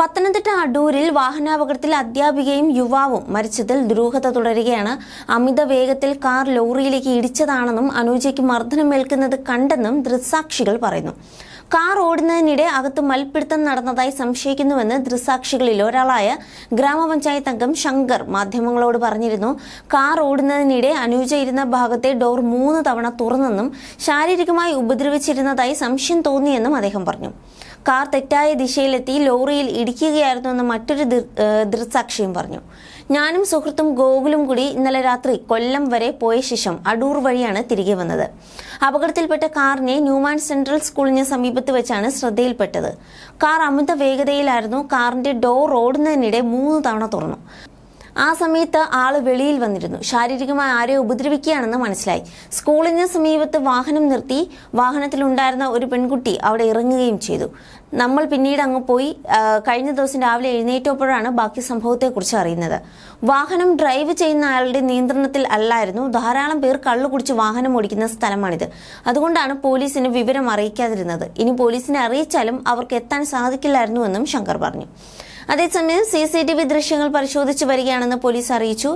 പത്തനംതിട്ട അടൂരിൽ വാഹനാപകടത്തിൽ അധ്യാപികയും യുവാവും മരിച്ചതിൽ ദുരൂഹത തുടരുകയാണ്. അമിത വേഗത്തിൽ കാർ ലോറിയിലേക്ക് ഇടിച്ചതാണെന്നും അനുജയ്ക്ക് മർദ്ദനമേൽക്കുന്നത് കണ്ടെന്നും ദൃസാക്ഷികൾ പറയുന്നു. കാർ ഓടുന്നതിനിടെ അകത്ത് മൽപ്പിടുത്തം നടന്നതായി സംശയിക്കുന്നുവെന്ന് ദൃസാക്ഷികളിൽ ഒരാളായ ഗ്രാമപഞ്ചായത്ത് അംഗം ശങ്കർ മാധ്യമങ്ങളോട് പറഞ്ഞിരുന്നു. കാർ ഓടുന്നതിനിടെ അനുജ ഇരുന്ന ഭാഗത്തെ ഡോർ മൂന്ന് തവണ തുറന്നെന്നും ശാരീരികമായി ഉപദ്രവിച്ചിരുന്നതായി സംശയം തോന്നിയെന്നും അദ്ദേഹം പറഞ്ഞു. കാർ തെറ്റായ ദിശയിലെത്തി ലോറിയിൽ ഇടിക്കുകയായിരുന്നുവെന്ന് മറ്റൊരു ദൃക്സാക്ഷിയും പറഞ്ഞു. ഞാനും സുഹൃത്തും ഗോകുലും കൂടി ഇന്നലെ രാത്രി കൊല്ലം വരെ പോയ ശേഷം അടൂർ വഴിയാണ് തിരികെ വന്നത്. അപകടത്തിൽപ്പെട്ട കാറിനെ ന്യൂമാൻ സെൻട്രൽ സ്കൂളിന് സമീപത്ത് വെച്ചാണ് ശ്രദ്ധയിൽപ്പെട്ടത്. കാർ അമിത വേഗതയിലായിരുന്നു കാറിന്റെ ഡോർ ഓടുന്നതിനിടെ മൂന്ന് തവണ തുറന്നു. ആ സമയത്ത് ആൾ വെളിയിൽ വന്നിരുന്നു. ശാരീരികമായി ആരെയോ ഉപദ്രവിക്കുകയാണെന്ന് മനസ്സിലായി. സ്കൂളിന് സമീപത്ത് വാഹനം നിർത്തി വാഹനത്തിലുണ്ടായിരുന്ന ഒരു പെൺകുട്ടി അവിടെ ഇറങ്ങുകയും ചെയ്തു. നമ്മൾ പിന്നീട് അങ്ങ് പോയി കഴിഞ്ഞ ദിവസം രാവിലെ എഴുന്നേറ്റപ്പോഴാണ് ബാക്കി സംഭവത്തെക്കുറിച്ച് അറിയുന്നത്. വാഹനം ഡ്രൈവ് ചെയ്യുന്ന ആളുടെ നിയന്ത്രണത്തിൽ അല്ലായിരുന്നു. ധാരാളം പേർ കള്ളു കുടിച്ച് വാഹനം ഓടിക്കുന്ന സ്ഥലമാണിത്. അതുകൊണ്ടാണ് പോലീസിന് വിവരം അറിയിക്കാതിരുന്നത്. ഇനി പോലീസിനെ അറിയിച്ചാലും അവർക്ക് എത്താൻ സാധിക്കില്ലായിരുന്നുവെന്നും ശങ്കർ പറഞ്ഞു. അതേസമയം സി സി ടി വി ദൃശ്യങ്ങൾ പരിശോധിച്ചു വരികയാണെന്ന് പോലീസ് അറിയിച്ചു.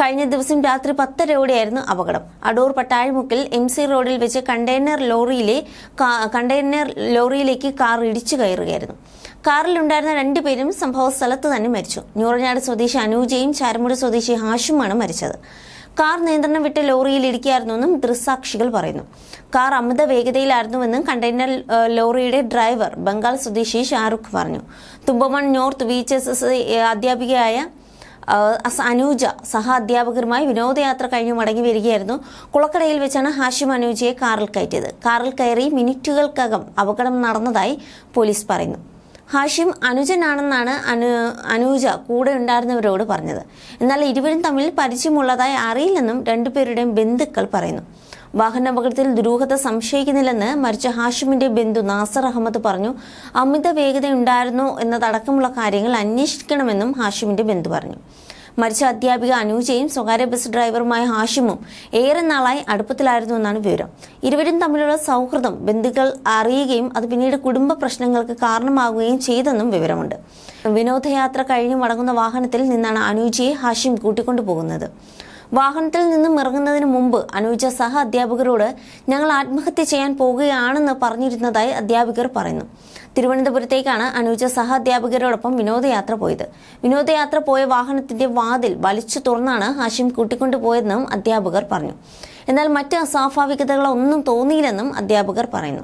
കഴിഞ്ഞ ദിവസം രാത്രി പത്തരയോടെയായിരുന്നു അപകടം. അടൂർ പട്ടാഴിമുക്കിൽ എം സി റോഡിൽ വെച്ച് കണ്ടെയ്നർ ലോറിയിലെ കണ്ടെയ്നർ ലോറിയിലേക്ക് കാർ ഇടിച്ചു കയറുകയായിരുന്നു. കാറിലുണ്ടായിരുന്ന രണ്ടുപേരും സംഭവ സ്ഥലത്ത് തന്നെ മരിച്ചു. ഞൂറഞ്ഞാട് സ്വദേശി അനൂജയും ചാരമുടി സ്വദേശി ഹാഷുമാണ് മരിച്ചത്. കാർ നിയന്ത്രണം വിട്ട് ലോറിയിൽ ഇടിക്കുകയായിരുന്നുവെന്നും ദൃസാക്ഷികൾ പറയുന്നു. കാർ അമിത വേഗതയിലായിരുന്നുവെന്നും കണ്ടെയ്നർ ലോറിയുടെ ഡ്രൈവർ ബംഗാൾ സ്വദേശി ഷാറുഖ് പറഞ്ഞു. Thumpamon north V H S S അധ്യാപികയായ അനൂജ സഹ അധ്യാപകരുമായി വിനോദയാത്ര കഴിഞ്ഞ് മടങ്ങി വരികയായിരുന്നു. കുളക്കടയിൽ വെച്ചാണ് ഹാഷിം അനൂജയെ കാറിൽ കയറ്റിയത്. കാറിൽ കയറി മിനിറ്റുകൾക്കകം അപകടം നടന്നതായി പോലീസ് പറയുന്നു. ഹാഷിം അനുജനാണെന്നാണ് അനു അനുജ കൂടെ ഉണ്ടായിരുന്നവരോട് പറഞ്ഞത്. എന്നാൽ ഇരുവരും തമ്മിൽ പരിചയമുള്ളതായി അറിയില്ലെന്നും രണ്ടുപേരുടെയും ബന്ധുക്കൾ പറയുന്നു. വാഹനാപകടത്തിൽ ദുരൂഹത സംശയിക്കുന്നില്ലെന്ന് മരിച്ച ഹാഷിമിന്റെ ബന്ധു നാസർ അഹമ്മദ് പറഞ്ഞു. അമിത വേഗത ഉണ്ടായിരുന്നു എന്നതടക്കമുള്ള കാര്യങ്ങൾ അന്വേഷിക്കണമെന്നും ഹാഷിമിന്റെ ബന്ധു പറഞ്ഞു. മരിച്ച അധ്യാപിക അനൂജയും സ്വകാര്യ ബസ് ഡ്രൈവറുമായ ഹാഷിമും ഏറെ നാളായി അടുപ്പത്തിലായിരുന്നു എന്നാണ് വിവരം. ഇരുവരും തമ്മിലുള്ള സൗഹൃദം ബന്ധുക്കൾ അറിയുകയും അത് പിന്നീട് കുടുംബ പ്രശ്നങ്ങൾക്ക് കാരണമാകുകയും ചെയ്തെന്നും വിവരമുണ്ട്. വിനോദയാത്ര കഴിഞ്ഞ് മടങ്ങുന്ന വാഹനത്തിൽ നിന്നാണ് അനൂജയെ ഹാഷിം കൂട്ടിക്കൊണ്ടുപോകുന്നത്. വാഹനത്തിൽ നിന്നും ഇറങ്ങുന്നതിന് മുമ്പ് അനുജ സഹ അധ്യാപകരോട് ഞങ്ങൾ ആത്മഹത്യ ചെയ്യാൻ പോകുകയാണെന്ന് പറഞ്ഞിരുന്നതായി അധ്യാപകർ പറയുന്നു. തിരുവനന്തപുരത്തേക്കാണ് അനുജ സഹ അധ്യാപകരോടൊപ്പം വിനോദയാത്ര പോയത്. വിനോദയാത്ര പോയ വാഹനത്തിന്റെ വാതിൽ വലിച്ചു തുറന്നാണ് ഹാഷിം കൂട്ടിക്കൊണ്ടുപോയതെന്നും അധ്യാപകർ പറഞ്ഞു. എന്നാൽ മറ്റ് അസ്വാഭാവികതകളൊന്നും തോന്നിയില്ലെന്നും അധ്യാപകർ പറയുന്നു.